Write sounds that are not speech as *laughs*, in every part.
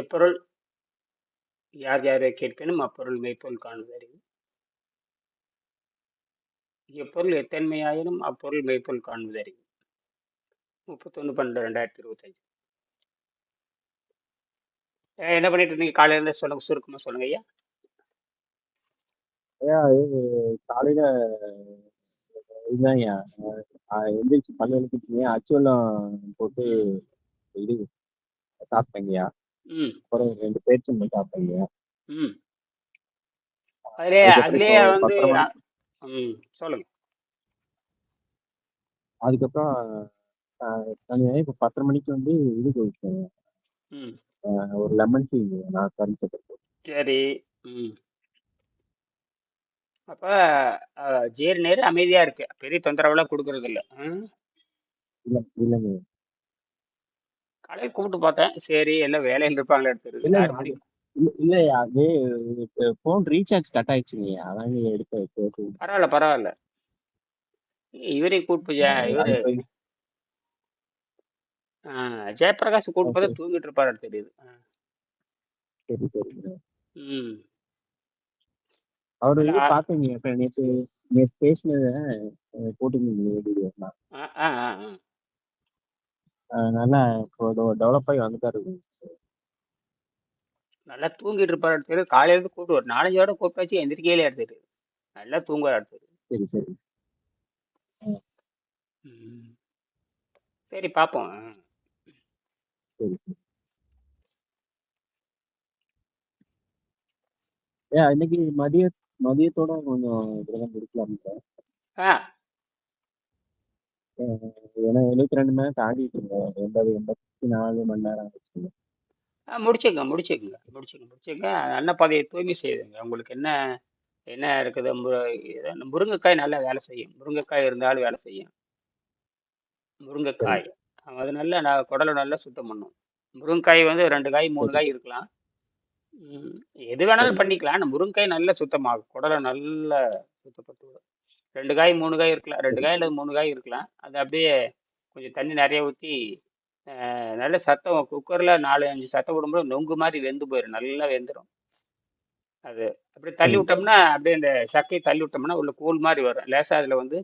எப்பொருள் யார் யாரை கேட்கணும் அப்பொருள் மெய்ப்பொருள் காணுதறிவு. எப்பொருள் எத்தன்மையாயினும் அப்பொருள் மெய்ப்பொருள் காணுவதறிவு முப்பத்தொன்று பன்னெண்டு ரெண்டாயிரத்தி இருபத்தஞ்சு என்ன பண்ணிட்டு இருந்தீங்க? காலையில இருந்து சொல்லுங்க. சுருக்கமா சொல்லுங்க ஐயா. ஐயா இது காலையில இதுதான்யா அ எந்திரிச்சு பல்லு விளக்கிட்டு அச்சுவெல்லம் போட்டு. இது சாப்பிட்டேங்கய்யா. அப்புறம் 2 பேரிச்சம்பழம் சாப்பிட்டேங்கய்யா. அதிலேயே அதுக்கப்புறம் அதிலேயே வந்து 10:30 அ மணி ம். சொல்லுங்க. அதுக்கப்புறம் நாங்க இப்போ 10:30 மணிக்கு வந்து இது ஒரு லெமன் டீங்க நான் போட்டு. சரி. அப்ப அ ஜீரநீர் அமைதியா இருக்கு. பெரிய தொந்தரவுலாம் குடுக்குறது இல்ல. ம். இல்ல இல்லங்க. காலையில கூப்பிட்டு பார்த்தேன். சரி எல்லாம் வேலையில இருப்பாங்களான்னு தெரியுது. இல்ல 6 அது மணிக்கு. இல்ல இல்லய்யா அது ஃபோன் ரீசார்ஜ் கட் ஆயிடுச்சுங்கய்யா. அதாங்க எடுத்து கூட்டு அ ஜ இவரு அது போய் ஆ ஜெயப்பிரகாஷ் ஆ கூட்டு பார்த்தா சரி. தூங்கிட்டு இருப்பாருன்னு தெரியுது. சரி, சரிங்க. ம். அவரு பார்த்தேங்க. இப்ப நேத்து நேத்து பேசினத போட்டிருந்தீங்க நல்லா இப்போ டெவலப் ஆகி வந்துட்டாரு. நல்லா தூங்கிட்டு இருப்பாருன்னு தெரியுது. காலையில இருந்து கூப்பிட்டு ஒரு 4, 5 தடவ கூப்பிட்டாச்சு எந்திரிக்கவே இல்லையாட்டு தெரியுது. நல்லா தூங்குறாரு தெரியுது. சரி, சரி. சரி பார்ப்போம். அ. சரி, சரி. ஏன் இன்னைக்கு மதிய மதியத்தோட கொஞ்சம் இதெல்லாம் முடிக்கலாம்ல? ஆ. அ ஏன்னா 72 மணி நேரம் தாண்டிட்டு இருக்கோம். 80, 84 மணி நேரம் ஆயிடுச்சுங்க. ஆ முடிச்சுக்கங்க, முடிச்சுக்கங்க. முடிச்சுக்கங்க, முடிச்சுக்கங்க. அன்னப்பாதையை தூய்மை செய்யுங்க. உங்களுக்கு என்ன என்ன இருக்குது? மு முருங்கைக்காய் நல்லா வேலை செய்யும். முருங்கைக்காய் இருந்தாலும் வேலை செய்யும். முருங்கைக்காய். சரிங்க. அது நல்லா நான் குடல நல்லா சுத்தம் பண்ணும். முருங்கைக்காய் வந்து 2 காய், 3 சரி, காய் சரி. இருக்கலாம். எது வேணாலும். பண்ணிக்கலாம். முருங்கைக்காய் நல்லா சுத்தமாகும். குடல நல்லா சுத்தப்படுத்தி விடும். 2 காய், 3 காய் இருக்கலாம். 2 சரி. காய் அல்லது 3 காய் இருக்கலாம். அது அப்படியே கொஞ்சம் தண்ணி நெறைய அ நல்ல சத்தம் குக்கர்ல 4, 5 சத்தம் விடும்போது நொங்கு மாரி வெந்து போயிரும். நல்லா வெந்துரும். அது அப்படியே தள்ளி. விட்டோம்னா, அப்படியே இந்த சக்கைய தள்ளி விட்டோம்னா, உள்ள கூழ் மாரி வரும். லேசா அதில வந்து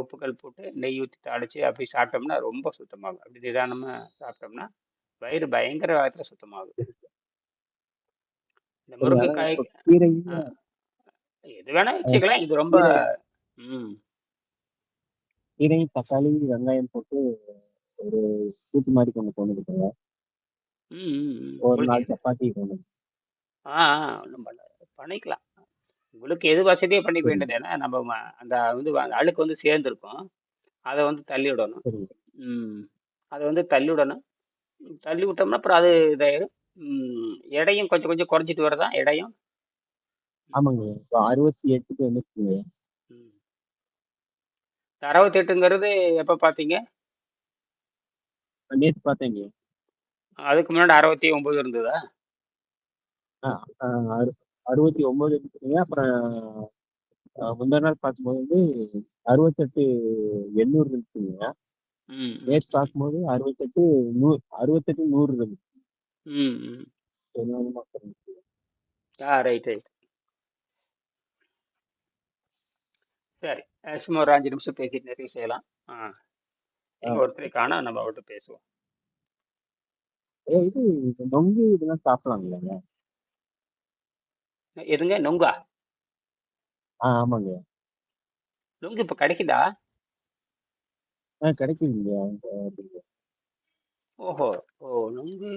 உப்புக்கல் போட்டு, நெய் ஊத்தி தாளிச்சு அப்படி சாப்பிட்டோம்னா ரொம்ப சுத்தமாகும். அப்படி நிதானமா சாப்பிட்டோம்னா, வயிறு பயங்கர வேகத்தில சுத்தமாகும். இந்த முருங்கைக்காய் எது வேணா வச்சுக்கலாம். இது ரொம்ப. கீரையும், தக்காளி, வெங்காயம் போட்டு ஒரு கூட்டு மாரி கொஞ்சம் பண்ணிக்கிட்டேங்க. ம், ம், ம். ஒரு உங்களுக்கு 4 எது சப்பாத்தி கொண்டு ஆ, ஒண்ணும் பண்ணாது. பண்ணிக்கலாம். உங்களுக்கு எது வசதியோ பண்ணிக்க. வேண்டியது. ஏன்னா நம்ம அந்த வந்து அழுக்கு வந்து சேர்ந்திருக்கும். அத வந்து தள்ளி விடணும். ம். அத வந்து தள்ளி விடணும். தள்ளி விட்டோம்னா, அப்புறம் அது இதாயிரும். எடையும் கொஞ்சம் கொஞ்சம் குறைஞ்சிட்டு வருதா எடையும்? ஆமாங்க. இப்போ 68க்கு வந்துருச்சுங்க. ம். 68ங்கிறது எப்ப பார்த்தீங்க? நேத்து பார்த்தேங்க. அதுக்கு முன்னாடி 69 இருந்ததா? ஆ அ அறு 69 இருந்துச்சுங்க. அப்புறம் முந்தா நாள் பார்க்கும்போது வந்து 68 800 இருந்துச்சுங்க. ம். பார்க்கும்போது 68 நூ 68 100 இருந்துச்சு. ம், ம். ஆ ரைட், ரைட். சரி. அ சும்மா ஒரு 5 நிமிஷம் பேசிட்டு நிறைவு செய்யலாம். ஆ. ஆ. எங்க ஒருத்தரை காணோம். நம்ம அவர்ட்ட பேசுவோம். ஏ இது இந்த நொங்கு இதெல்லாம் சாப்பிடலாங்களாங்க? எதுங்க? நொங்கா? ஆ ஆமாங்க. நுங்கு இப்ப கிடைக்குதா? ஆ கிடைக்குதுங்க. ஓஹோ! ஓ நுங்கு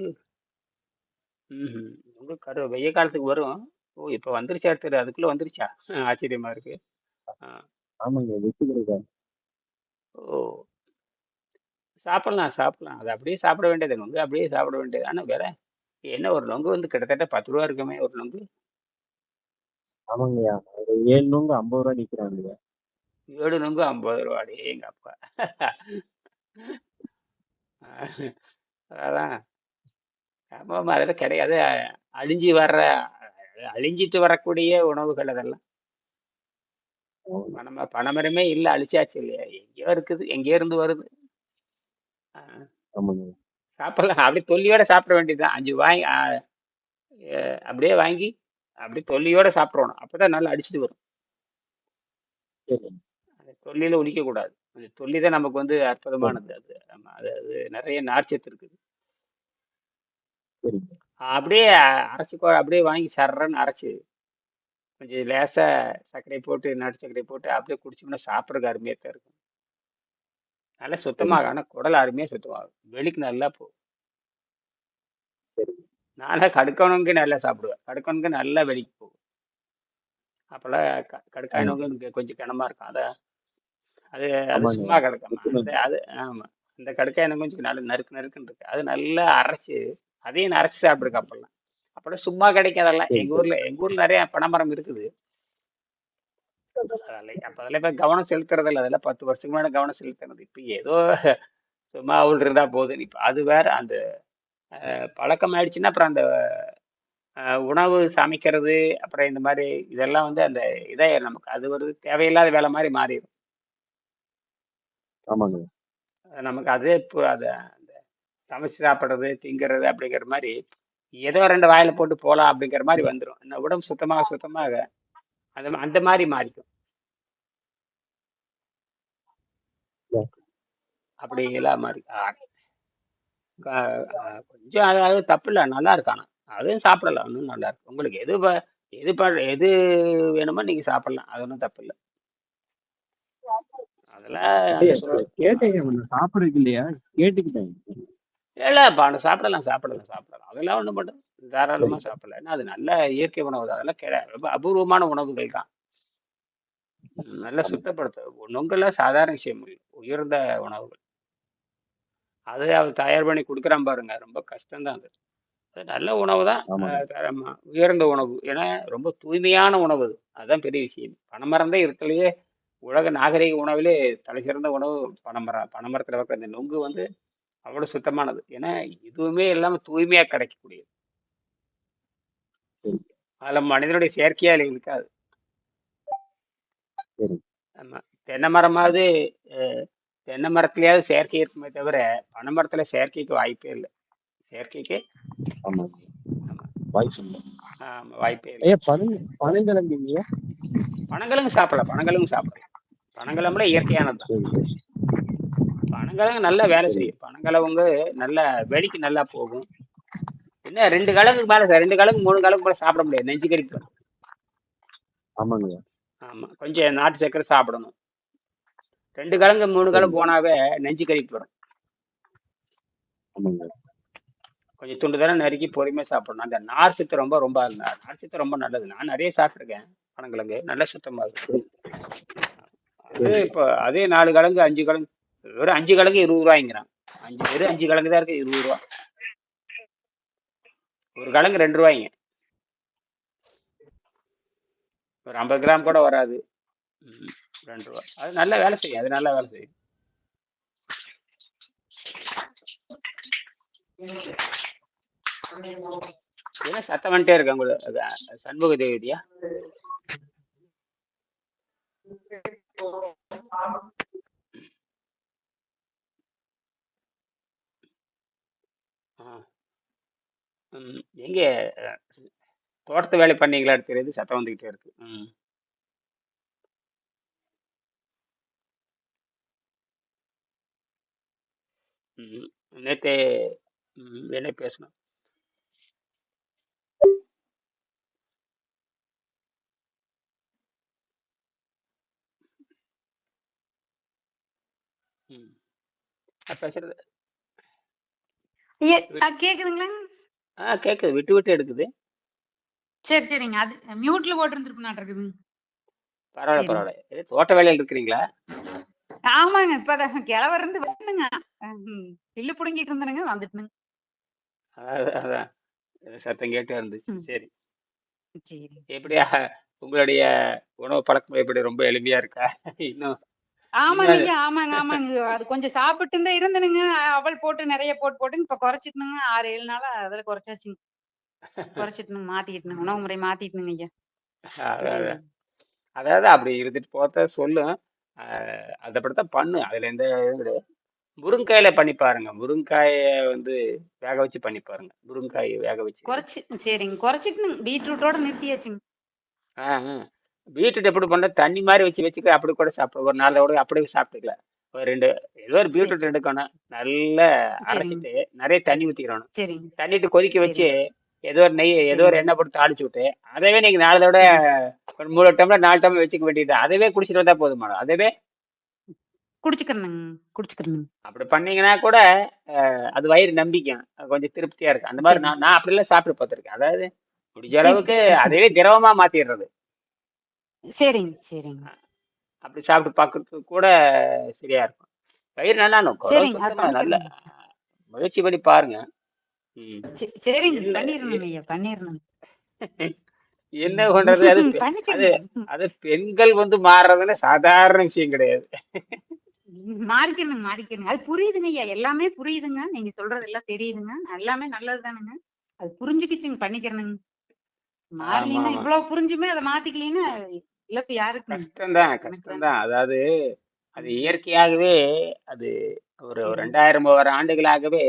ம்ஹ்ம். நுங்கு கரு வெய்ய காலத்துக்கு வரும். ஓ! இப்ப வந்துருச்சா அடுத்தது அதுக்குள்ள வந்துருச்சா? ஆச்சரியமா இருக்கு. ஆ. ஆமாங்க. வெட்டுக்கிறைக்கா. ஓ! சாப்பிடலாம், சாப்பிடலாம். அது அப்படியே சாப்பிட வேண்டியது. நுங்கு அப்படியே சாப்பிட வேண்டியது. ஆனா விலை என்ன ஒரு நுங்கு வந்து கிட்டத்தட்ட ரூ. 10 இருக்குமே ஒரு நுங்கு. ஆமாங்கய்யா. ஒரு 7 நொங்கு ரூ. 50 விக்கிறாங்கய்யா. 7 நுங்கு ரூ. 50 அடேங்கப்பா! அதான். ஆமாமா. அதெல்லாம் கிடையாது. அழிஞ்சு வர்ற அழிஞ்சிட்டு வரக்கூடிய உணவுகள் அதெல்லாம். ஆமாங்க. பனைம பனைமரமே இல்ல அழிச்சாச்சு இல்லையா? எங்கேயோ இருக்குது. எங்கேயோ இருந்து வருது. சாப்பிடலாம். அப்படியே தொல்லியோட சாப்பிட வேண்டியதுதான். 5 வாங்கி அப்படியே வாங்கி, அப்படியே தொல்லியோட சாப்பிட்றணும். அப்பதான் நல்லா அடிச்சுட்டு வரும். அந்த தொல்லியில ஒழிக்கக்கூடாது. அந்த தொல்லி தான் நமக்கு வந்து. அற்புதமானது. அது அது நெறைய நார்ச்சத்து இருக்குது. சரிங்க. அப்படியே அரைச்சுக்கோ அப்படியே வாங்கி சர்றன்னு அரைச்சு, கொஞ்சம் லேசா சர்க்கரைய போட்டு, நாட்டு சர்க்கரைய போட்டு அப்படியே குடிச்சோம்னா சாப்பிடறதுக்கு அருமையா தான் இருக்கும். நல்லா சரிங்க. சுத்தமாகும். ஆனா குடல் அருமையா சுத்தமாகும். வெளிக்கு நல்லா போகும். சரிங்க. நான்லாம் கடுக்கானவங்க நல்லா சாப்பிடுவேன். கடுக்கானவங்க நல்லா வெளிக்கு போகும். அப்போலாம் க எனக்கு கொஞ்சம் கனமா இருக்கும். அத அது அது ஆமாங்க. சும்மா கிடக்குமா. அந்த புத்துணர்ச்சி. அது ஆமா. அந்த கடுக்காயனம் கொஞ்சம் நல்லா நறுக்கு நறுக்குன்னு இருக்கு. அது நல்லா அரைச்சு, அதையும் நான் அரைச்சு சாப்பிட்டுருக்கேன் அப்போலாம். அப்போலாம் சும்மா. சரி, எங்க. ஊர்ல எங்க ஊர்ல நெறைய பனைமரம் இருக்குது. அப்ப இப்ப கவனம் செலுத்துறதில்ல. அதெல்லாம் 10 வருஷத்துக்கு முன்னாடி கவனம் செலுத்தினது. இப்ப ஏதோ சும்மா அவுள் இருந்தா போதுன்னு. இப்ப அது வேற அந்த பழக்கம் ஆயிடுச்சுன்னா, அப்புறம் அந்த உணவு சமைக்கிறது, அப்புறம் இந்த மாரி இதெல்லாம் வந்து அந்த இதே நமக்கு அது ஒரு தேவையில்லாத வேலை மாறிரும். ஆமாங்க. நமக்கு அதே இப்போ அத சமைச்சு சாப்பிடுறது, திங்கிறது அப்படிங்கிற மாரி, ஏதோ 2 வாயில போட்டு போலாம் அப்படிங்கிற மாரி வந்துரும். இந்த உடம்பு சுத்தமாக சுத்தமாக அந்த அந்த மாரி மாறிக்கும். ம். அப்படியெல்லாம் மாறி ஆ க அ கொஞ்சம் அதாவது தப்பில்ல. நல்லா இருக்கு ஆனா. அதுவும் சாப்பிடலாம். இன்னும் நல்லா இருக்கு. உங்களுக்கு எது ப எது ப எது வேணுமோ நீங்க சாப்பிடலாம். அது ஒண்ணும் தப்பில்ல. அதெல்லாம் இல்லையா அந்த சுர கேட்டேங்க. நான் சாப்பிடுறதுக்கு இல்லையா? கேட்டுக்கிட்டேன். இல்ல ப சாப்பிடலாம், சாப்பிடலாம், சாப்பிடலாம். அதெல்லாம் ஒண்ணும் பண்ண தாராளமா சரிங்க. சாப்பிடலாம். ஏன்னா அது நல்ல இயற்கை உணவு தான். அதெல்லாம் கெ ரொம்ப அபூர்வமான உணவுகள் தான். நல்லா. சுத்தப்படுத்த நுங்கெல்லாம் சாதாரண விஷயம். உயர்ந்த உணவுகள். அது அவர் தயார் பண்ணி குடுக்குறான் பாருங்க. ரொம்ப கஷ்டம் தான் அது. அது நல்ல உணவு தான். உயர்ந்த உணவு. ஏன்னா ரொம்ப தூய்மையான உணவு அது. அதுதான் பெரிய விஷயம். பனைமரம் தான் இருக்கறதுலயே உலக நாகரீக உணவிலே தலைசிறந்த உணவு பனைமரம். பனைமரத்துல வைக்கிற இந்த நுங்கு வந்து அவ்வளோ சுத்தமானது. ஏன்னா எதுவுமே இல்லாம தூய்மையா கிடைக்கக்கூடியது. அதுல மனிதனுடைய செயற்கையே இருக்காது. ஆமா. தென்னை மரமாவது தென்னை மரத்திலயாவது செயற்கை இருக்குமே தவிர, பனை மரத்துல செயற்கைக்கு வாய்ப்பே இல்ல. செயற்கைக்கு. ஆமா. வாய்ப்பு இல்ல. பனங்கிழங்கு? பனங்கிழங்கு சாப்பிடலாம். பனங்கிழங்கு சாப்பிடலாம். பனங்கிழங்குல இயற்கையானது. பனங்கிழங்கு நல்லா வேலை சரி. செய்யும். பனங்கிழங்கு நல்லா வெளிக்கு நல்லா போகும். என்ன 2 கிழங்குக்கு மேல 2 கிழங்கு, 3 கிழங்கு மேல சாப்பிட முடியாது. நெஞ்சு கரிப்பு வரும். ஆமாங்கய்யா. ஆமா. கொஞ்சம் நாட்டு சர்க்கரை சாப்பிடணும். 2 கிழங்கு, 3 கிழங்கு. போனாவே நெஞ்சு கரிப்பு வரும். ஆமாங்க. கொஞ்சம் துண்டு தானே நறுக்கி பொறுமையா சாப்பிடணும். அந்த நார் சத்து ரொம்ப ரொம்ப நார் சத்து ரொம்ப நல்லது. நான் நெறைய சாப்பிட்டுருக்கேன். பனங்கிழங்கு. நல்லா சுத்தமாகும். சரி. அது சரி. இப்போ அதே 4 கிழங்கு, 5 கிழங்கு வெறும் அஞ்சு கிழங்கு இருபது ரூபாய்ங்கிறான் அஞ்சு வெறும் அஞ்சு கிழங்கு தான் இருக்கு இருபது ரூபா ஒரு கிழங்கு ரெண்டு ரூபாய்ங்க ஒரு 50 கிராம் கூட வராது. ரெண்டு ரூபா அது நல்லா வேலை செய்யும். அது நல்லா வேலை செய்யும். என்ன சத்தம் வந்துட்டே இருக்கு உங்களுக்கு? சண்முக தேவதியா ம். எங்க அ தோட்டத்து வேலை பண்ணீங்களான்னு தெரியுது. சத்தம் வந்துகிட்டே இருக்கு. ம். ம். நேத்து ம். என்ன பேசணும்? ம். நான் பேசுறது கேக்குதுங்களாங்க? ஆ கேட்குது. விட்டு விட்டு எடுக்குது. சரி, சரிங்க. அது மியூட்ல போட்டிருந்திருப்பனாட்டுருக்குதுங்க. பரவால்ல, சரிங்க. பரவால்ல. ஏதோ தோட்ட வேலையில இருக்கிறீங்களா? ஆமாங்க. இப்பதான் கிழவ இருந்து வரணுங்க. ம். பில்லு புடுங்கிட்டு இருந்தேனுங்க. வந்துட்டேனுங்க. அதான் சத்தம் கேட்டே இருந்துச்சு. சரி. சரிங்க. எப்படியா உங்களுடைய உணவு பழக்கம் எப்படி ரொம்ப எளிமையா இருக்கா? இன்னும் ஆமாங்க ஐயா. ஆமாங்க, ஆமாங்க. அது கொஞ்சம் சாப்பிட்டு தான் இருந்தேனுங்க. அவல் போட்டு நெறைய போட்டு போட்டுன்னு இப்ப குறைச்சிட்டேனுங்க. 6, 7 நாளா அதுல குறைச்சாச்சுங்க. குறைச்சிட்டேனுங்க. மாத்திக்கிட்டேனுங்க. உணவு முறை மாத்திட்டேனுங்க ஐயா. அதாவது அப்படி இருந்துட்டு போகிறத சொல்லும் ஆஹ் அதை தான் பண்ணு அதில் எந்த கிடையாது முருங்காயில பண்ணி பாருங்க முருங்காயை வந்து வேக வச்சு பண்ணி பாருங்க முருங்காய் வேக வச்சு குறைச்சி சரிங்க குறைச்சிட்டுங்க பீட்ரூட்டோட நிறுத்தியாச்சுங்க. பீட்ரூட் எப்படி பண்ண தண்ணி மாதிரி வச்சு வச்சுக்க அப்படி கூட சாப்பிட. ஒரு நாள் கூட அப்படியே சாப்பிட்டுக்கலாம் ஒரு ரெண்டு ஏதோ ஒரு பீட்ரூட் எடுக்கணும். நல்லா அரைச்சிட்டு நிறைய தண்ணி ஊற்றிக்கணும் சரிங்க. தண்ணிட்டு கொதிக்க வச்சு ஏதோ ஒரு நெய் ஏதோ ஒரு எண்ணெய் போட்டு தாளிச்சு விட்டு அதவே நீங்க சரிங்க ஒரு மூணு டம்ளர் நாலு டம்ளர் வச்சுக்க வேண்டியது. அதவே குடிச்சிட்டு வந்தா போதுமான அதவே குடிச்சுக்கிறேனுங்க குடிச்சுக்கிறேனுங்க அப்படி பண்ணீங்கன்னா கூட அது வயிறு நம்பிக்கும். அது கொஞ்சம் திருப்தியா இருக்கு அந்த மாதிரி நான் நான் அப்படிலாம் சாப்பிட்டு பார்த்துருக்கேன். அதாவது முடிஞ்ச அளவுக்கு அதவே திரவமா மாத்திடுறது. சரிங்க சரிங்க. அப்படி சாப்பிட்டு பார்க்கறதுக்கு கூட சரியா இருக்கும். வயிறு நல்லா இருக்கும். நல்ல முயற்சி பண்ணி பாருங்க. சரிங்க என்ன? ஐயா *laughs* பண்றது? அது அது பெண்கள் வந்து மாறுறதுன்னு சாதாரண விஷயம் கிடையாது. மாறிக்கணுங்க மாறிக்கணுங்க. அது புரியுதுங்க ஐயா எல்லாமே புரியுதுங்க. நீங்க சொல்றது எல்லாம் தெரியுதுங்க. எல்லாமே நல்லது தானுங்க அது புரிஞ்சுக்கிச்சுங்க பண்ணிக்கிறேனுங்க ஆமா இவ்வளவு புரிஞ்சுமே அதை மாத்திக்கலைன்னா இழப்பு யாருக்குங்க கஷ்டம்தான் கஷ்டம்தான். அதாவது அது. இயற்கையாகவே அது ஒரு ரெண்டாயிரம் மூவாயிரம் ஆண்டுகளாகவே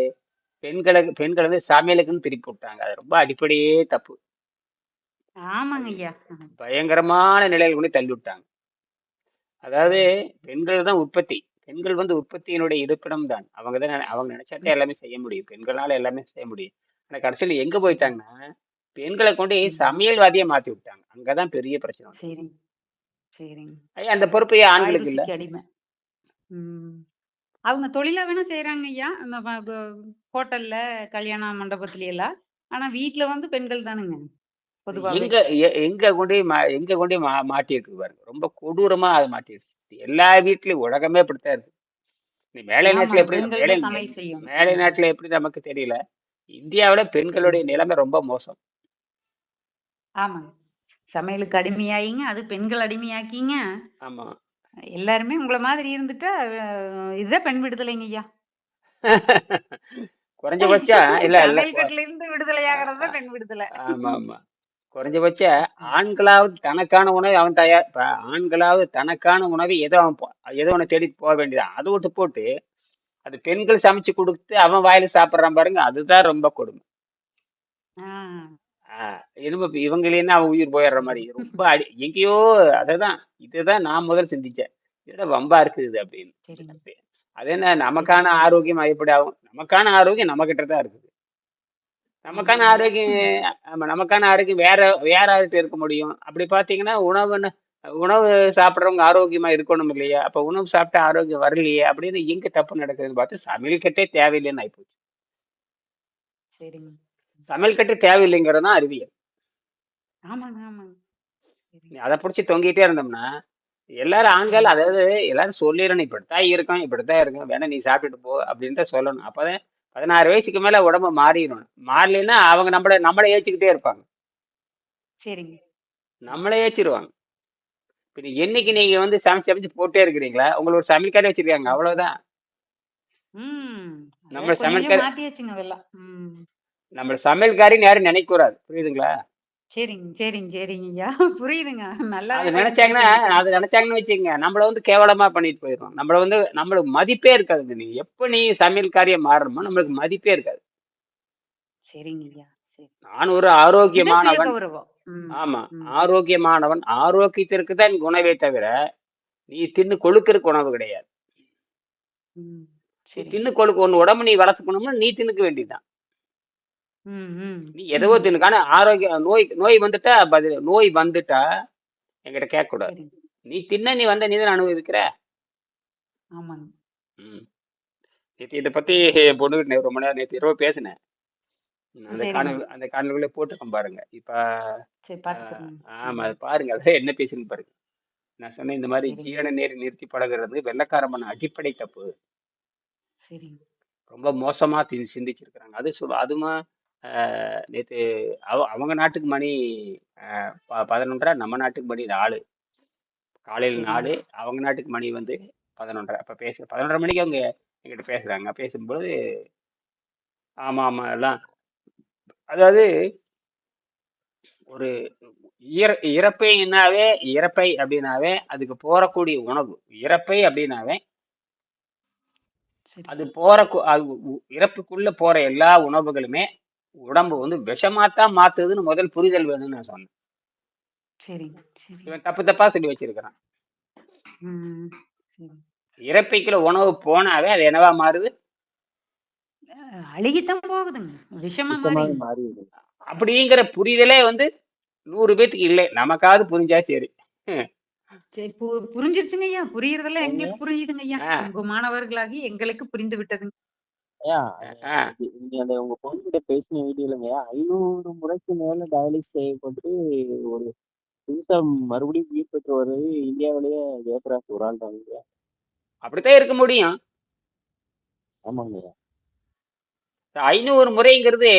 பெண்களுக்கு பெண்கள் வந்து சமையலுக்குன்னு திருப்பி விட்டாங்க. அது ரொம்ப அடிப்படையே தப்பு. ஆமாங்க ஐயா. பயங்கரமான நிலையில் கொண்டு தள்ளி விட்டாங்க. அதாவது பெண்கள் தான் உற்பத்தி. பெண்கள் வந்து உற்பத்தியினுடைய இருப்பிடம் தான். அவங்க தான் அவங்க நினைச்சாதான் எல்லாமே செய்ய முடியும். பெண்களால எல்லாமே செய்ய முடியும். ஆனா கடைசியில் எங்க போயிட்டாங்கன்னா பெண்களை கொண்டு. சமையல்வாதியா மாத்தி விட்டாங்க. அங்கதான் பெரிய பிரச்சனை சரிங்க. அந்த பொறுப்பு ஏன் ஆண்களுக்கு இல்ல. அடிமை. ம். அவங்க தொழிலா வேணா செய்யறாங்க ஐயா. அந்த வ- க- ஹோட்டல்ல கல்யாண மண்டபத்துல எல்லாம் ஆனா வீட்ல வந்து பெண்கள் தானுங்க பொதுவாவே. எங்க எ- எங்க கொண்டு போய் மா- எங்க கொண்டு போய் மா மாட்டி இருக்கு பாருங்க. ரொம்ப கொடூரமா அது மாட்டிடுச்சு. எல்லா வீட்லயும் உலகமே இப்படித்தான் இருக்கு. நீ மேலை நாட்டுல ஆமாங்க எப்படி பெண்கள் மேலை தான் சமையல் செய்யணும் மேலை ம், நாட்டுல எப்படி நமக்கு தெரியல. இந்தியாவுல பெண்களுடைய நிலைமை ரொம்ப மோசம். ஆமாங்க. சமையலுக்கு அடிமையாயிங்க அது பெண்கள் அடிமையாக்கிங்க. ஆமா. எல்லாருமே உங்களை மாதிரி இருந்துட்டா இதுதான் பெண் விடுதலைங்க ஐயா. குறைஞ்சபட்சம் *laughs* இல்ல இல்ல சமையல் இருந்து விடுதலை ஆகிறது தான் பெண் விடுதலை. ஆமா ஆமா. குறைஞ்சபட்ச ஆண்களாவது தனக்கான உணவை அவன் தயார் ஆண்களாவது தனக்கான உணவை ஏதோ அவன் ஏதோ ஒன்று தேடிட்டு போக வேண்டியதான் அதை விட்டு போட்டு அது பெண்கள் சமைச்சு கொடுத்து அவன் வாயில சாப்பிட்றான் பாருங்க அதுதான் ரொம்ப கொடுமை. இப்ப இவங்களேன்னா அவன் உயிர் போயிடுற மாதிரி? ரொம்ப அடி எங்கேயோ அததான் இதுதான் நான் முதல் சிந்திச்சேன். இதோட வம்பா இருக்குது அப்படின்னு. அது என்ன நமக்கான ஆரோக்கியம் எப்படி ஆகும்? நமக்கான ஆரோக்கியம் நம்ம கிட்ட தான் இருக்குது. நமக்கான ஆரோக்கியம் நமக்கான ஆரோக்கியம் வேற வேற யார்கிட்ட இருக்க முடியும்? அப்படி பாத்தீங்கன்னா உணவுன்னு உணவு சாப்பிட்றவங்க ஆரோக்கியமா இருக்கணும் இல்லையா? அப்ப உணவு சாப்பிட்டா ஆரோக்கியம் வரலையே அப்படின்னு எங்க தப்பு நடக்குதுன்னு பார்த்து சமையல் கட்டே தேவையில்லைன்னு ஆயிப்போச்சு. சரிங்க. சமையல் கட்டே தேவையில்லைங்கிறது தான் அறிவியல். ஆமாங்க ஆமாங்க. அதை பிடிச்சி தொங்கிட்டே இருந்தோம்னா எல்லாரும் ஆண்கள் அதாவது எல்லாரும் சொல்லிடணும் இப்படித்தான் இருக்கும் இப்படித்தான் இருக்கும் வேணா நீ சாப்பிட்டுட்டு போ அப்படின்னு தான் சொல்லணும். அப்பதான் பதினாறு வயசுக்கு மேல உடம்பு மாறிடணும் மாறலைன்னா அவங்க நம்மள நம்மளை ஏச்சுக்கிட்டே இருப்பாங்க. சரிங்க. நம்மளை ஏச்சிருவாங்க. இப்ப என்னைக்கு நீங்க வந்து சமைச்சு சமைச்சு போட்டே இருக்கிறீங்களா? உங்களுக்கு ஒரு சமையல்காரே வச்சிருக்காங்க அவ்வளவுதான். நம்ம கொஞ்சம் சமையல்கார மாத்தியாச்சுங்க அதெல்லாம் ம் நம்மள சமையல்காரின்னு யாரும் நினைக்க கூடாது புரியுதுங்களா? சரிங்க சரிங்க சரிங்க ஐயா. புரியுதுங்க. நல்லாவே அது நினைச்சாங்கன்னா அது நினைச்சாங்கன்னு வச்சுக்கோங்க. நம்மள வந்து கேவலமா பண்ணிட்டு போயிடும் நம்மள வந்து நம்மளுக்கு மதிப்பே இருக்காதுங்க. நீ எப்ப நீ சமையல்காரியா மாறணுமோ நம்மளுக்கு மதிப்பே இருக்காது. சரிங்க ஐயா சரி. நான் ஒரு ஆரோக்கியமானவன். ஆமா ஆரோக்கியமானவன். ஆரோக்கியத்திற்கு தான் உணவே தவிர நீ தின்னு கொழுக்கிறதுக்கு உணவு கிடையாது. தின்னு கொழுக்கு ஒன்று உடம்பு நீ வளர்த்துக்கணும்னா நீ தின்னுக்க வேண்டியதுதான். ம் ம். நீ எதவோ ம் தின்னுக்க ஆனா ஆரோக்கியம் நோய் நோய் வந்துட்டா பதில் நோய் வந்துட்டா என்கிட்ட கேட்க கூடாது சரிங்க நீ தின்ன நீ வந்த நீ தான் அனுபவிக்கிற? ஆமாங்க. ம். நேற்று இதை பத்தி என் பொண்ணுகிட்ட ரொம்ப நேரம் நேற்று இரவு பேசினேன். அந்த சரிங்க. அந்த காணொலிக்குள்ளே போட்டுக்கோம் பாருங்க. இப்ப சரி ஆமா ம் அது பாருங்க. அதான் என்ன பேசுன்னு பாருங்க. நான் சொன்னேன் இந்த மாதிரி சரிங்க. ஜீரண நீர் நிறுத்தி பழகுறது வெள்ளைக்காரன் பண்ண அடிப்படை தப்பு. சரிங்க. ரொம்ப மோசமா தி- சிந்திச்சிருக்கிறாங்க. அது சொல் அதுமா நேத்து அவ அவங்க நாட்டுக்கு மணி ஆஹ், ப- பதினொன்றரை நம்ம நாட்டுக்கு மணி நாலு காலையில் நாலு அவங்க நாட்டுக்கு மணி வந்து பதினொன்றரை. அப்ப பேச பதினொன்றரை மணிக்கு அவங்க எங்கிட்ட பேசுறாங்க. பேசும்போது ஆமா ஆமா எல்லாம். அதாவது ஒரு இற இறப்பைனாவே இறப்பை அப்படின்னாவே அதுக்கு போறக்கூடிய உணவு. இறப்பை அப்படின்னாவே அது போற அது இறப்புக்குள்ள போற எல்லா உணவுகளுமே உடம்பு வந்து விஷமாத்தான் மாத்துதுன்னு முதல் புரிதல் வேணும்னு நான் சொன்னேன். இவன் தப்பு தப்பா சொல்லி வச்சிருக்கிறான். இறப்பைக்குள்ள உணவு போனாவே அது என்னவா மாறுது? அழுகித்தான் போகுதுங்க. விஷமா மாறிடுது. அப்படிங்கிற புரிதலே வந்து நூறு பேத்துக்கு இல்லை. நமக்காவது புரிஞ்சா சரி. புரிஞ்சிருச்சுங்க ஐயா. புரியறதெல்லாம்? எங்களுக்கு புரியுதுங்க ஐயா. உங்க மாணவர்களாகி எங்களுக்கு புரிந்து விட்டதுங்க. நீங்க அந்த உங்க பொண்ணுகிட்ட பேசின வீடியோலங்க ஐநூறு முறைக்கு மேல டயாலிஸ் செய்யப்பட்டு ஒரு புதுசா மறுபடியும் உயிர் பெற்று வர்றது இந்தியாவிலேயே ஜெயபிரகாஷ் ஒரு ஆள் தாங்க அப்படித்தான் இருக்க முடியும். ஆமாங்க. ஐநூறு முறைங்கிறது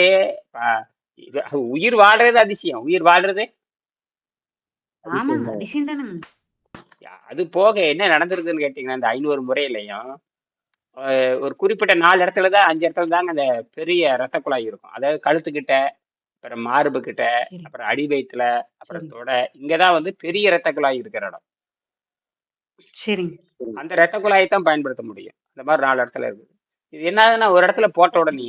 உயிர் வாழ்றது அதிசயம். உயிர் வாழ்றது? அது போக என்ன நடந்திருக்குன்னு கேட்டீங்கன்னா இந்த ஐநூறு முறையிலையும் அஹ், ஒரு குறிப்பிட்ட நாலு இடத்துல தான் அஞ்சு இடத்துல தாங்க அந்த பெரிய ரத்த குழாய் இருக்கும். அதாவது கழுத்துக்கிட்ட அப்புறம் மார்பு கிட்ட சரி. அப்புறம் அடி வயிற்றுல அப்புறம் சரி. தொடை இங்கதான் வந்து பெரிய ரத்த குழாய் இருக்கிற இடம். சரிங்க. அந்த ரத்த குழாயை தான் பயன்படுத்த முடியும். அந்த மாதிரி நாலு இடத்துல இருக்குது. இது என்னதுன்னா ஒரு இடத்துல போட்ட உடனே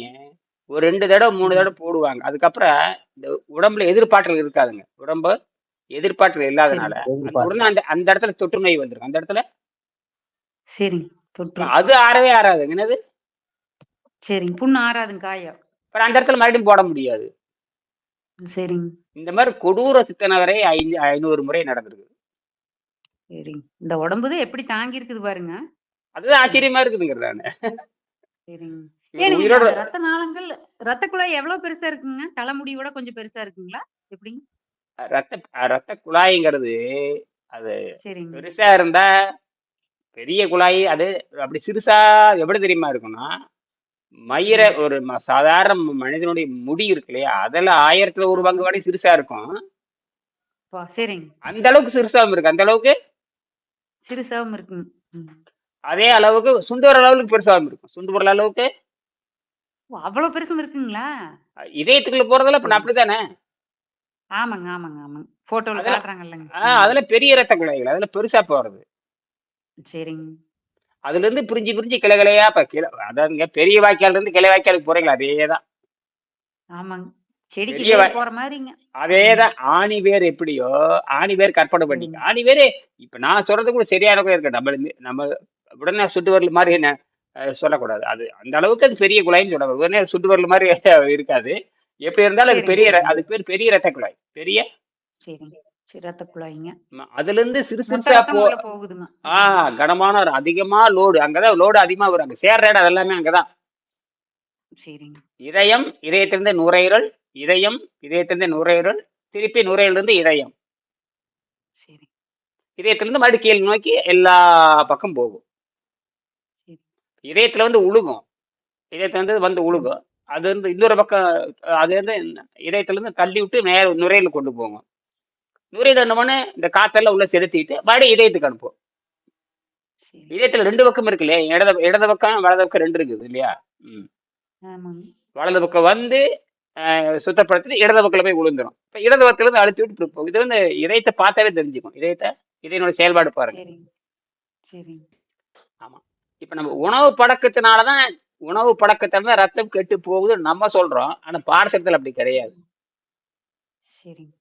ஒரு ரெண்டு தடவை மூணு தடவை போடுவாங்க. அதுக்கப்புறம் இந்த உடம்புல எதிர்பார்த்தல் இருக்காதுங்க. உடம்பு எதிர்பார்த்தல் இல்லாதனால அந்த உடனே அந்த அந்த இடத்துல தொற்று நோய் வந்துடும் அந்த இடத்துல சரிங்க தொற்று. அது ஆறவே ஆறாதுங்க. என்னது? சரிங்க. புண்ணு ஆறாதுங்க காயம். அப்புறம் அந்த இடத்துல மறுபடியும் போட முடியாது. சரிங்க. இந்த மாதிரி கொடூர சித்தனை வரை ஐந்து ஐநூறு முறை நடந்திருக்கு. சரிங்க. இந்த உடம்புதான் எப்படி தாங்கி இருக்குது பாருங்க. அதுதான் ஆச்சரியமா இருக்குதுங்கிறது நானு சரிங்க. ஏனுங்க ரத்த நாளங்கள் ரத்த குழாய் எவ்வளவு பெருசா இருக்குங்க? தலைமுடியோட கொஞ்சம் பெருசா இருக்குங்களா? எப்படிங்க ரத்த ரத்த குழாய்ங்கிறது அது சரிங்க. பெருசா இருந்தா பெரிய குழாய் அது அப்படி சிறுசா எப்படி தெரியுமா இருக்கும்னா மயிர ஒரு சாதாரண மனிதனுடைய முடி இருக்கு இல்லையா? அதுல ஆயிரத்துல ஒரு பங்கு வரை சிறுசா இருக்கும். அந்த அளவுக்கு சிறுசாவும் இருக்கு. அந்த அளவுக்கு? சிறுசாவும் இருக்குங்க ம். அதே அளவுக்கு சுண்டு வர அளவுக்கு பெருசாவும் இருக்கும். சுண்டு வர அளவுக்கு? அவ்வளவு பெருசும் இருக்குங்களா? இதயத்துக்குள்ள போறதெல்லாம் இப்ப அப்படித்தானே? ஆமாங்க ஆமாங்க ஆமாங்க. போட்டோல ஆஹ் ம். அதுல பெரிய ரத்த குழாய்கள். அதுல பெருசா போறது. சரிங்க. அதுல இருந்து பிரிஞ்சு பிரிஞ்சு கிளை கிளையா இப்ப கிளை அதாவதுங்க பெரிய வாய்க்கால்ல இருந்து கிளை வாய்க்காலுக்கு போறீங்களா அதேதான். ஆமாங்க. செடிக்கு பெரிய வேர் வாய் போற மாதிரிங்க. ம். அதேதான் ஆணி வேர் எப்படியோ ஆணி வேர் கற்பனை பண்ணிக்க ஆணி வேர் இப்ப நான் சொல்றது கூட சரியான கூட இருக்கு. நம்ம இந்த- நம்ம உடனே சுட்டு வரல் மாதிரி என்ன அஹ், சொல்லக்கூடாது. அது அந்த அளவுக்கு அது பெரிய குழாய்ன்னு சொல்ல உடனே சுட்டு வரல் மாதிரி *laughs* இருக்காது. எப்படி இருந்தாலும் அது சரிங்க. பெரிய ர- சரிங்க அதுக்கு பேர் பெரிய ரத்த குழாய். பெரிய சரிங்க. சரி ரத்த குழாய்ங்க. அதுல இருந்து சிறு சிறுசா போகுதுங்க. ஆ ம் கனமான அதிகமா லோடு அங்கதான் லோடு அதிகமா வரும். அங்க சேர்ற இடம் அதெல்லாமே அங்கதான். சரிங்க. இதயம் இதயத்திலிருந்து நுரையீரல் இதயம் இதயத்திலிருந்து நுரையீரல் திருப்பி நுரையீரலிருந்து இதயம். சரி. இதயத்திலிருந்து மறுபடியும் கீழ் நோக்கி எல்லா பக்கம் போகும். இதயத்துல வந்து உழுகும். இதயத்துல வந்து வந்து உழுகும். அது வந்து இன்னொரு பக்கம் அது வந்து இதயத்துல இருந்து தள்ளி விட்டு நேர நுரையீரல் கொண்டு போகும். நுரையீரல் என்ன பண்ணு இந்த காத்தெல்லாம் உள்ள செலுத்திட்டு மறுபடியும் இதயத்துக்கு அனுப்பும் சரி. இதயத்துல ரெண்டு பக்கம் இருக்கு இல்லையா? இடது இடது பக்கம் வலது பக்கம் ரெண்டு இருக்குது இல்லையா? வலது பக்கம் வந்து சுத்தப்படுத்திட்டு இடது பக்கத்துல போய் விழுந்துரும். இப்ப இடது பக்கத்துல இருந்து அழுத்தி விட்டு போகும் இது வந்து இதயத்தை பார்த்தாவே தெரிஞ்சுக்கும். இதயத்தை இதயனோட செயல்பாடு பாருங்க. ஆமா. இப்ப நம்ம உணவு பழக்கத்தினாலதான் உணவு பழக்கத்தினால தான் ரத்தம் கெட்டு போகுதுன்னு நம்ம சொல்றோம். ஆனா பாடத்திட்டத்துல அப்படி கிடையாது. சரிங்க.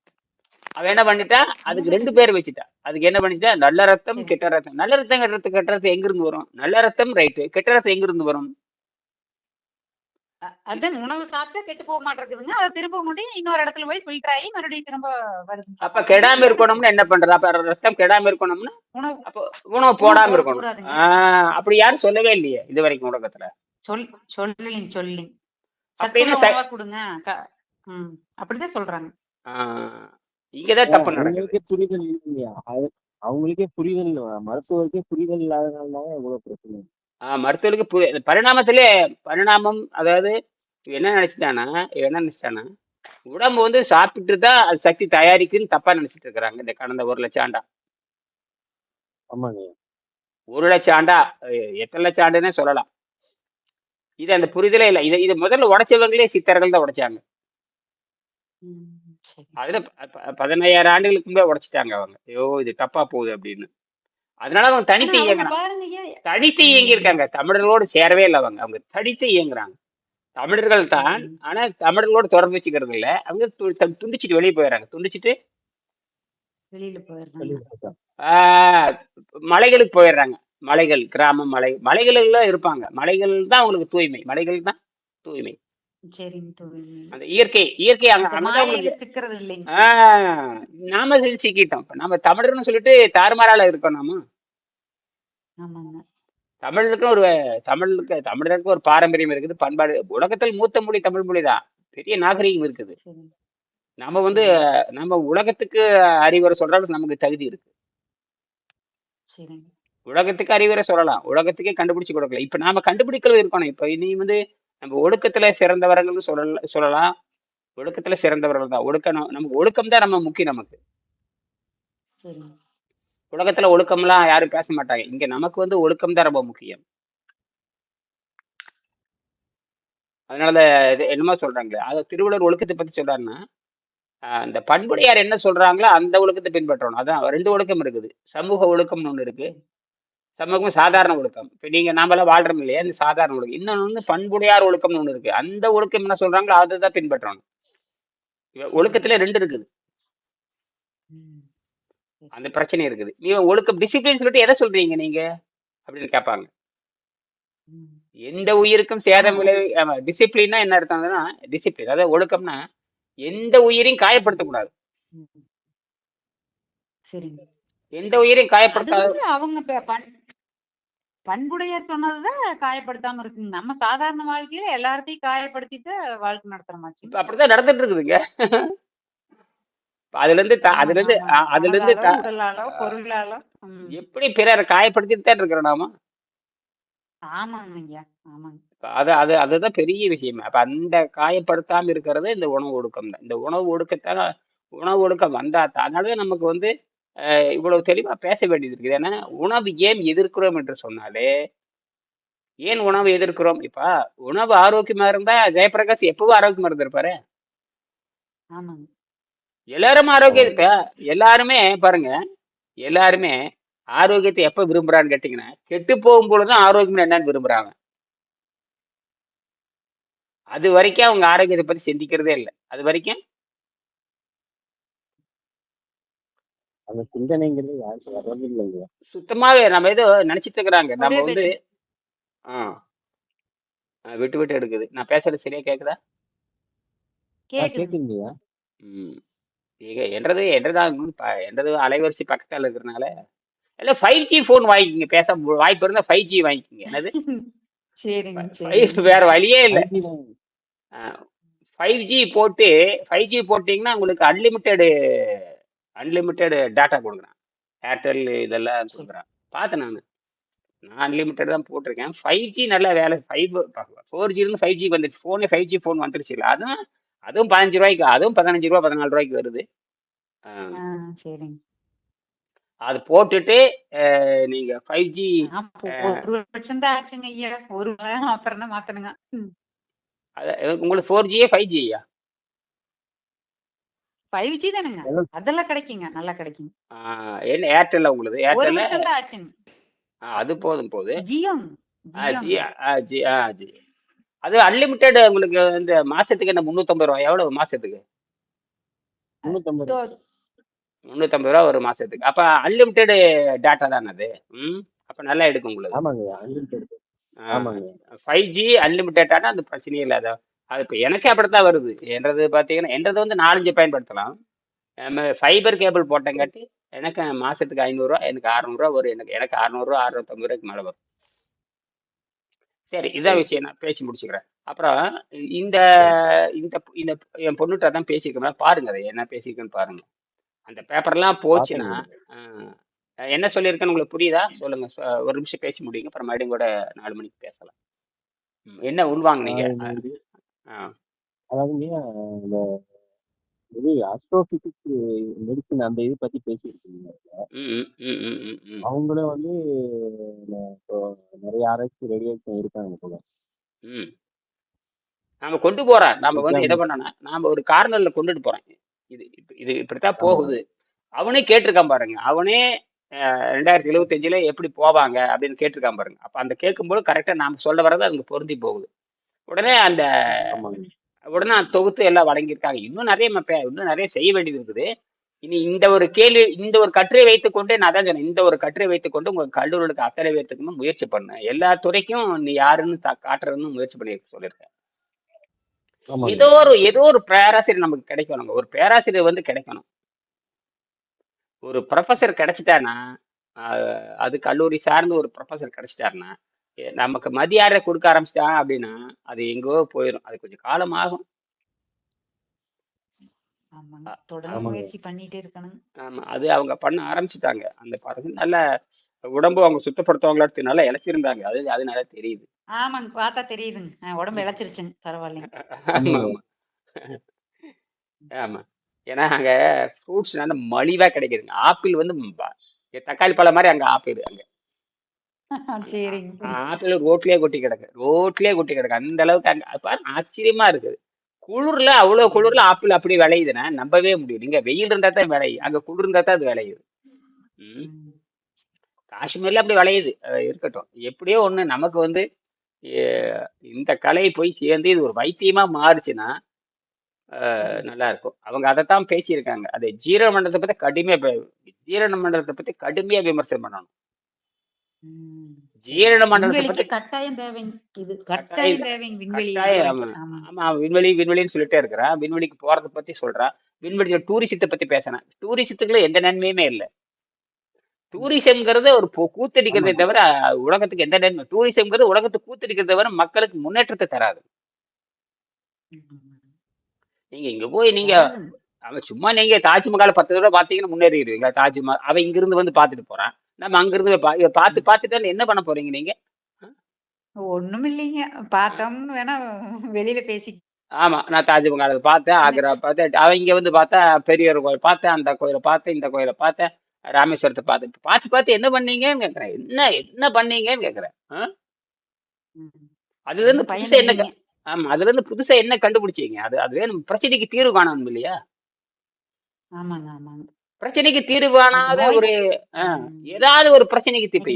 அவன் என்ன பண்ணிட்டா? அதுக்கு ரெண்டு பேர் வச்சுட்டா. அதுக்கு என்ன பண்ணிட்டா நல்ல ரத்தம் கெட்ட ரத்தம். நல்ல ரத்தம் கெட்ட ரத்தம் கெட்ட ரத்தம் எங்க இருந்து வரும்? நல்ல ரத்தம் ரைட்டு கெட்ட ரத்தம் எங்க இருந்து வரும் அதான் உணவு சாப்பிட்டா கெட்டு போக மாட்டேங்குதுங்க. அதை திரும்ப முடியும் இன்னொரு இடத்துல போய் ஃபில்டர் ஆகி மறுபடியும் திரும்ப வருதுங்க அப்ப கெடாம இருக்கணும்னு என்ன பண்றது? அப்ப ரத்தம் கெடாம இருக்கணும்னா உணவு அப்போ உணவு போடாம இருக்கணும். ஆஹ் அப்படி யாரும் சொல்லவே இல்லையே இது வரைக்கும் உலகத்துல. சொல் சொல்லிங்க சொல்லிங்க அப்படின்னு கொடுங்க. அப்படிதான் சொல்றாங்க. இங்கதான் தப்பு நடக்குது. புரிதல் இல்லையா? அது அவங்களுக்கே புரிதல் மருத்துவருக்கே புரிதல் இல்லாதனால தான் இவ்வளவு பிரச்சனை. ஆஹ் மருத்துவருக்கு புரி- பரிணாமத்திலே பரிணாமம் அதாவது என்ன நினைச்சிட்டானா என்ன நினைச்சிட்டானா உடம்பு வந்து சாப்பிட்டு தான் அது சக்தி தயாரிக்குன்னு தப்பா நினைச்சிட்டு இருக்கிறாங்க இந்த கடந்த ஒரு லட்சம் ஆண்டா ஆமாங்க. ஒரு லட்சம் ஆண்டா எத்தனை லட்சம் ஆண்டுன்னே சொல்லலாம். இது அந்த புரிதலே இல்லை. இதை இது முதல்ல உடைச்சவங்களே சித்தர்கள் தான் உடைச்சாங்க அதுல ப- ப- பதினையாயிரம் ஆண்டுகளுக்கு முன்பே உடைச்சிட்டாங்க அவங்க. ஐயோ இது தப்பா போகுது அப்படின்னு. அதனால அவங்க ஆனா தனித்து அவங்க பாருங்க தனித்து இயங்கி ம். இருக்காங்க தமிழர்களோடு சேரவே இல்லை அவங்க. அவங்க தனித்து இயங்குறாங்க. தமிழர்கள் தான் சரி ஆனா தமிழர்களோடு தொடர்பு வச்சுக்கிறது இல்ல. அவங்க து- து- துண்டிச்சிட்டு வெளியே போயிடுறாங்க. துண்டிச்சிட்டு வெளியில போயிடுறாங்க. சொல்லியிருக்காங்க. ஆஹ் மலைகளுக்கு போயிடுறாங்க. மலைகள் கிராமம் மலை மலைகளுல இருப்பாங்க. மலைகள் தான் அவங்களுக்கு தூய்மை. மலைகள் தான் தூய்மை. அந்த இயற்கை இயற்கை நாம சிக்கிட்டோம் இப்ப நம்ம தமிழர்னு சொல்லிட்டு தாறுமாறால இருக்கோம் நாம. தமிழுக்கு ஒரு தமிழுக்கு தமிழருக்கு ஒரு பாரம்பரியம் இருக்குது பண்பாடு. உலகத்தில் மூத்த மொழி தமிழ் மொழி தான். பெரிய நாகரீகம் இருக்குது. நம்ம வந்து நம்ம உலகத்துக்கு அறிவுரை சொல்றதுக்கு நமக்கு தகுதி இருக்கு. உலகத்துக்கு அறிவுரை சொல்லலாம். உலகத்துக்கே கண்டுபிடிச்சு கொடுக்கலாம். இப்ப நாம கண்டுபிடிக்கல இருக்கணும். இப்ப நீ வந்து நம்ம ஒழுக்கத்துல சிறந்தவர்கள்னு சொல்லல சொல்லலாம். ஒழுக்கத்துல சிறந்தவர்கள் தான். ஒழுக்கம் நமக்கு ஒழுக்கம் தான் நம்ம முக்கியம் நமக்கு. உலகத்துல ஒழுக்கம்லாம் யாரும் பேச மாட்டாங்க. இங்க நமக்கு வந்து ஒழுக்கம் தான் ரொம்ப முக்கியம். அதனால இது என்னமோ சொல்றாங்களே. அது திருவள்ளுவர் ஒழுக்கத்தை பத்தி சொல்றாருன்னா இந்த பண்புடையார் என்ன சொல்றாங்களோ அந்த ஒழுக்கத்தை பின்பற்றணும். அதான் ரெண்டு ஒழுக்கம் இருக்குது. சமூக ஒழுக்கம்னு ஒண்ணு இருக்கு. சமூகம் சாதாரண ஒழுக்கம். இப்ப நீங்க நாமெல்லாம் வாழ்றோம் இல்லையா? இந்த சாதாரண ஒழுக்கம். இன்னொன்னு வந்து பண்புடையார் ஒழுக்கம்னு ஒண்ணு இருக்கு. அந்த ஒழுக்கம் என்ன சொல்றாங்களோ அதை தான் பின்பற்றணும் ஒழுக்கத்துல ரெண்டு இருக்குது. அந்த பிரச்சனை இருக்குது. நீ ஒழுக்கம் டிசிப்ளின் சொல்லிட்டு எதை சொல்றீங்க நீங்க? அப்படின்னு கேட்பாங்க. எந்த உயிருக்கும் சேதம் விளைவி ஆமா டிசிப்ளின்னா என்ன அர்த்தம்னா டிசிப்ளின் அதாவது ஒழுக்கம்னா எந்த உயிரையும் காயப்படுத்தக்கூடாது. எந்த உயிரையும் காயப்படுத்தாத அவங்க பண்புடையார் சொன்னதுதான் காயப்படுத்தாம இருக்குங்க. நம்ம சாதாரண வாழ்க்கையில எல்லாத்தையும் காயப்படுத்திட்டு வாழ்க்கை நடத்துறமாச்சு. இப்ப அப்படிதான் நடந்துட்டு இருக்குதுங்க அதுல இருந்து அதுல இருந்து அதுல இருந்து பொருளாலோ எப்படி பிறரை காயப்படுத்திட்டு தான் இருக்கிறோம் நாம? அது அது அதுதான் பெரிய விஷயம். அப்ப அந்த காயப்படுத்தாம இருக்கிறது இந்த உணவு ஒடுக்கம் தான் இந்த உணவு ஒடுக்கத்தால உணவு ஒடுக்கம் வந்தா தான். அதனாலதான் நமக்கு வந்து இவ்வளவு தெளிவா பேச வேண்டியது இருக்குது. ஏன்னா உணவு ஏன் எதிர்க்கிறோம் என்று சொன்னாலே ஏன் உணவு எதிர்க்கிறோம்? இப்ப உணவு ஆரோக்கியமா இருந்தா ஜெயபிரகாஷ் எப்பவும் ஆரோக்கியமா இருந்திருப்பாரு. எல்லாரும் ஆரோக்கியம். இப்ப எல்லாருமே பாருங்க எல்லாருமே ஆரோக்கியத்தை எப்ப விரும்புறான்னு கேட்டீங்கன்னா கெட்டு போகும் பொழுதுதான் ஆரோக்கியம் என்னன்னு விரும்புறாங்க. அது வரைக்கும் அவங்க ஆரோக்கியத்தை பத்தி சிந்திக்கிறதே இல்லை. அது வரைக்கும் அந்த சிந்தனைங்கிறது யாருக்கு வர்றது இல்லைங்க சுத்தமாவே நம்ம ஏதோ நினைச்சிட்டு இருக்கிறாங்க. ஒரே நம்ம வந்து பேச்சு ஆ ஆ, விட்டு விட்டு எடுக்குது. நான் பேசுறது சரியா கேக்குதா? ஆ கேக்குதுங்க. கேக்குதுங்கய்யா ம் என்றது என்றதா ப- என்றது அலைவரிசை பக்கத்தால இருக்கிறனால இல்ல ஃபைவ் ஜி ஃபோன் வாங்கிக்கோங்க. பேச மு- வாய்ப்பு இருந்தா ஃபைவ் ஜி வாங்கிக்கோங்க. என்னது? *laughs* சரிங்க ஃபைவ் சரிங்க. வேற வழியே இல்லை. ஃபைவ் ஜி ஃபைவ் ஜி போட்டு ஃபைவ் ஜி போட்டிங்கன்னா உங்களுக்கு அன்லிமிட்டெடு அன்லிமிட்டெடு டேட்டா கொடுக்குறான். ஏர்டெல் இதெல்லாம் கொடுக்குறான். பார்த்தேன் நான். நான் அன்லிமிட்டெட் தான் போட்டிருக்கேன். ஃபைவ் ஜி நல்லா வேலை. ஃபைவ் ஃபோர் ஜிலேருந்து ஃபைவ் ஜி வந்துருச்சு. ஃபோனே ஃபைவ் ஜி ஃபோன் வந்துருச்சு இல்லை. அதுவும் அதுவும் பதினஞ்சு ரூபாய்க்கு அதுவும் பதினஞ்சு ரூபா பதினாலு ரூபாய்க்கு வருது. அது போட்டுட்டு நீங்க ஃபைவ் ஜி ஐயா. உங்களுக்கு ஃபோர் ஜியே ஃபைவ் ஜியா ஃபைவ் ஜி தானுங்க. அதெல்லாம் கிடைக்குங்க நல்லா கிடைக்குங்க. என்ன ஏர்டெல்ல உங்களுக்கு ஏர்டெல்ல ஆச்சுங்க. அது போதும் போது. ஜியோங்க ஆ ஜி ஆ ஜி அது அன்லிமிட்டெட் உங்களுக்கு இந்த மாசத்துக்கு என்ன முந்நூற்றம்பது ரூபா எவ்வளவு மாசத்துக்கு? முந்நூற்றம்பது ரூபா முந்நூற்றம்பது ரூபா ஒரு மாசத்துக்கு. அப்ப அன்லிமிட்டெட் டேட்டா தானே அது? ம் அப்ப நல்லா எடுக்கும் உங்களுக்கு ஆமாங்கய்யா அன்லிமிட்டெட் ஆமாங்க. ஃபைவ் ஜி அன்லிமிட்டெடான அது பிரச்சனையே இல்லை அது இப்போ எனக்கே அப்படித்தான் வருது. என்றது பார்த்தீங்கன்னா என்றது வந்து நாலஞ்சு பயன்படுத்தலாம். நம்ம ஃபைபர் கேபிள் போட்டங்காட்டி எனக்கு மாசத்துக்கு ஐநூறுரூவா எனக்கு அறநூறுவா வரும். எனக்கு எனக்கு அறநூறுவா அறுநூத்தம்பது ரூபாய்க்கு மேலே வரும். சரி இதான் விஷயம். நான் பேசி முடிச்சுக்கிறேன். அப்புறம் இந்த இந்த இந்த என் பொண்ணுகிட்ட தான் பேசியிருக்கேன். பாருங்க அதை என்ன பேசியிருக்கேன்னு பாருங்க. அந்த பேப்பர்லாம் போச்சுன்னா என்ன சொல்லியிருக்கேன்னு உங்களுக்கு புரியுதா? சொல்லுங்க. ஒரு நிமிஷம் பேசி முடியுங்க. அப்புறம் மறுபடியும் கூட நாலு மணிக்கு பேசலாம். என்ன உள்வாங்குனீங்க? அதாவது ஆ. அதாவதுங்கய்யா இந்த இது ஆஸ்ட்ரோபிசிக்ஸ் மெடிசன் அந்த இது பத்தி பேசியிருக்கீங்க ம் ம் ம் ம் ம் ம். அவங்களும் வந்து ந- இப்போ நிறைய ஆராய்ச்சி ரெடியாக இருக்காங்க போல. ம். நாம கொண்டு போறோம் நாம வந்து என்ன எக்ஸாம். பண்ணோம்னா நாம ஒரு கார்னர்ல கொண்டுட்டு போறோம் இது இது இப்படித்தான் போகுது. அவனே கேட்டிருக்கான் பாருங்க. அவனே ரெண்டாயிரத்தி எழுபத்தஞ்சுல எப்படி போவாங்க அப்படின்னு கேட்டிருக்கான் பாருங்க. அப்ப அந்த கேட்கும்போது கரெக்டா நாம சொல்ல வர்றது அங்க பொருந்தி போகுது. உடனே அந்த உடனே தொகுத்து எல்லாம் வழங்கியிருக்காங்க. இன்னும் நிறைய இன்னும் நிறைய செய்ய வேண்டியது இருக்குது. இனி இந்த ஒரு கேள்வி இந்த ஒரு கட்டுரை வைத்துக்கொண்டு நான் தான் சொன்னேன். இந்த ஒரு கட்டுரை வைத்துக்கொண்டு உங்க கல்லூரிகளுக்கு அத்தனை பேர்த்துக்குமே முயற்சி பண்ணேன். எல்லா துறைக்கும் நீ யாருன்னு காட்டுறதுன்னு முயற்சி பண்ணி சொல்லியிருக்கேன். ஏதோ ஒரு ஏதோ ஒரு பேராசிரியர் நமக்கு கிடைக்கணுங்க. ஒரு பேராசிரியர் வந்து கிடைக்கணும். ஒரு ப்ரொஃபசர் கிடைச்சிட்டானா அது கல்லூரி சார்ந்த ஒரு ப்ரொஃபசர் கிடைச்சிட்டாருன்னா நமக்கு மதியாரை கொடுக்க ஆரம்பிச்சிட்டான் அப்படின்னா அது எங்கோ போயிடும் அது கொஞ்சம் காலம் ஆகும். ஆமா. அது அவங்க பண்ண ஆரம்பிச்சிட்டாங்க. அந்த பசங்க நல்ல உடம்பு அவங்க சுத்தப்படுத்துவாங்களா நல்லா இழைச்சிருந்தாங்க. அது அது நல்லா தெரியுது. ஆமாங்க. பார்த்தா தெரியுதுங்க. உடம்பு இழைச்சிருச்சுங்க. பரவாயில்லைங்க. ஆமா ஆமா. ஆமா. ஏன்னா அங்க ஃப்ரூட்ஸ் நல்ல மலிவா கிடைக்குதுங்க. ஆப்பிள் வந்து தக்காளி பழம் மாதிரி அங்க ஆப்பிள் அங்க. சரிங்க ஆப்பிள் ரோட்லயே கொட்டி கிடக்கு. ரோட்லயே கொட்டி கிடக்கு. அந்த அளவுக்கு அங்க ஆச்சரியமா இருக்குது. குளிர்ல அவ்வளவு குளிர்ல ஆப்பிள் அப்படி விளையுதுன்னா நம்பவே முடியும் நீங்க வெயில் இருந்தா தான் விளையும். அங்க குளிர் இருந்தா தான் அது விளையுது. காஷ்மீர்ல அப்படி விளையுது. இருக்கட்டும். எப்படியோ ஒண்ணு நமக்கு வந்து இந்த கலை போய் சேர்ந்து இது ஒரு வைத்தியமா மாறுச்சுன்னா அஹ் நல்லா இருக்கும் அவங்க அதைத்தான் பேசியிருக்காங்க. அதை ஜீரண மண்டலத்தை பத்தி கடுமையா ஜீரண மண்டலத்தை பத்தி கடுமையா விமர்சனம் பண்ணணும். ஜீரண மண்டலத்தை விண்வெளிக்கு கட்டாயம் தேவைங்க இது கட்டாயம் கட்டாயம் தேவைங்க விண்வெளி கட்டாயம். ஆமா. ஆமா. விண்வெளி விண்வெளின்னு சொல்லிட்டே இருக்கிறான் விண்வெளிக்கு போறதை பத்தி சொல்றான் விண்வெளி டூரிசத்தை பத்தி பேசினேன் டூரிசத்துக்குள்ள எந்த நன்மையுமே இல்லை. டூரிசம்ங்கிறது ஒரு பொ- கூத்தடிக்கிறதை ஆமாங்க தவிர உலகத்துக்கு எந்த நன்மை? டூரிசம்ங்கிறது உலகத்துக்கு கூத்தடிக்கிறதை தவிர மக்களுக்கு முன்னேற்றத்தை தராது. ம். நீங்க இங்க போய் நீங்க அதாவதுங்க, அவன் சும்மா நீங்க தாஜ்மஹால் பத்து தடவை பாத்தீங்கன்னா முன்னேறிடுவீங்களா தாஜ்மஹால் அவன் இங்க இருந்து வந்து பாத்துட்டு போறான். நம்ம அங்க இருந்து பா- இத பார்த்து பார்த்துட்டு என்ன பண்ண போறீங்க நீங்க? ஒண்ணும் இல்லைங்க பார்த்தோம்னு வேணா வெளியில பேசி ஆமா நான் தாஜ்மஹாலை பார்த்தேன் ஆக்ரா பார்த்தேன். அவன் இங்க வந்து பார்த்தா பெரியவர் கோயில் பார்த்தேன் அந்த கோயிலை பார்த்தேன் இந்த கோயிலை பார்த்தேன் ராமேஸ்வரத்தை பார்த்தேன். பார்த்து பார்த்து என்ன பண்ணீங்கன்னு கேக்குறேன் என்ன என்ன பண்ணீங்கன்னு கேக்குறேன் ஆ? ம். அதுல இருந்து ஒண்ணும் புதுசா பயன் என்ன இல்லைங்க க- ஆமா அதுல இருந்து புதுசா என்ன கண்டுபிடிச்சீங்க? அது அது வேணும் பிரச்சனைக்கு தீர்வு காணணும் இல்லையா? ஆமாங்க ஆமாங்க. பிரச்சனைக்கு தீர்வு காணாத நோய் ஒரு. ஏதாவது ஒரு பிரச்சனைக்கு தீர்ப்பு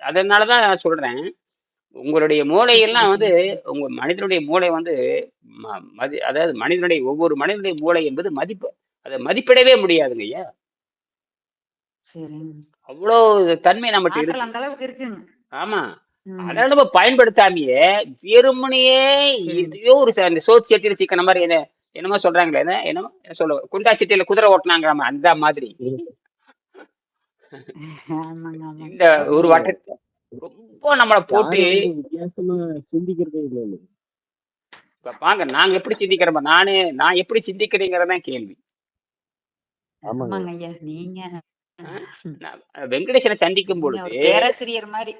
அதனாலதான் நான் சொல்றேன். உங்களுடைய மூளையெல்லாம் வந்து உங்க மனிதனுடைய மூளை வந்து மதி அதாவது மனிதனுடைய ஒவ்வொரு மனிதனுடைய மூளை என்பது மதிப்பு. அதை மதிப்பிடவே முடியாதுங்க ஐயா. அவ்வளோ தன்மை நம்மகிட்ட இருக்கு. அந்த அளவுக்கு இருக்குங்க. ஆமா. அதனால நம்ம பயன்படுத்தாமையே வெறுமனையே எதையோ ஒரு ச- அந்த சோத்து சட்டியில சிக்கன மாதிரி என்ன என்னமோ சொல்றாங்களே என்ன? என்னமோ? என்ன சொல்ல. குண்டா சட்டியில குதிரை ஓட்டினாங்க அந்த மாதிரி. இந்த ஒரு வட்ட ரொம்ப நம்மளை போட்டு சிந்திக்கிறதே இல்லை இப்ப பாங்க நாங்க எப்படி சிந்திக்கிறோம் நானு நான் எப்படி சிந்திக்கிறேங்கிறதான் கேள்வி. ஆமாங்க. ஆமாங்க ஐயா நீங்க. நான் வெங்கடேசனை சந்திக்கும் பொழுது பேராசிரியர் மாதிரி.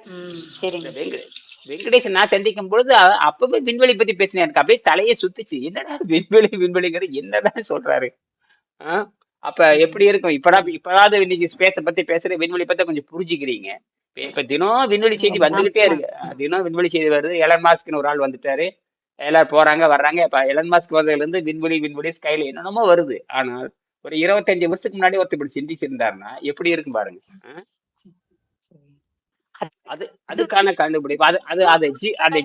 வெங்கடேசன் நான் சந்திக்கும் பொழுது அப்பவே விண்வெளி பத்தி பேசினேன். எனக்கு அப்படியே தலையே சுத்துச்சு. என்னடா விண்வெளி விண்வெளிங்கிறது? என்னதான் சொல்றாரு? ஆ? அப்ப எப்படி இருக்கும்? இப்படா இப்படாவது இன்னைக்கு ஸ்பேஸ பத்தி பேசுற விண்வெளி பத்தி கொஞ்சம் புரிஞ்சுக்கிறீங்க. இப்ப தினம் விண்வெளி செய்தி வந்துகிட்டே இருக்கு. தினம் விண்வெளி செய்தி வருது. எலன் மாஸ்க்னு ஒரு ஆள் வந்துட்டாரு. எல்லாரும் போறாங்க வர்றாங்க. இப்ப எலன் மாஸ்க் வந்ததுல இருந்து விண்வெளி விண்வெளி ஸ்கைல என்னென்னமோ வருது. ஆனால் ஒரு இருபத்தஞ்சு வருஷத்துக்கு முன்னாடி ஒருத்தர் இப்படி சிந்திச்சிருந்தாருன்னா எப்படி இருக்கும் பாருங்க. அது அதுக்கான கண்டுபிடிப்பு. அது அது அது ஜி அது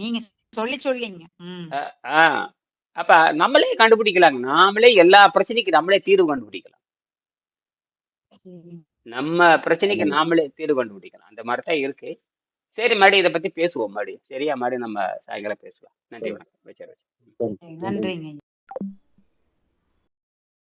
நீங்க சொல்லி சொல்லிங்க. அப்ப நம்மளே கண்டுபிடிக்கலாங்க. நாமளே எல்லா பிரச்சனைக்கும் நம்மளே தீர்வு கண்டுபிடிக்கலாம். நம்ம பிரச்சனைக்கு நாமளே தீர்வு கண்டுபிடிக்கலாம். அந்த மாதிரி தான் இருக்கு. சரி மறுபடியும் இதை பத்தி பேசுவோம் மறுபடியும். சரியா? மறுபடியும் நம்ம சாயங்காலம் பேசலாம். நன்றி வணக்கம். நன்றிங்க.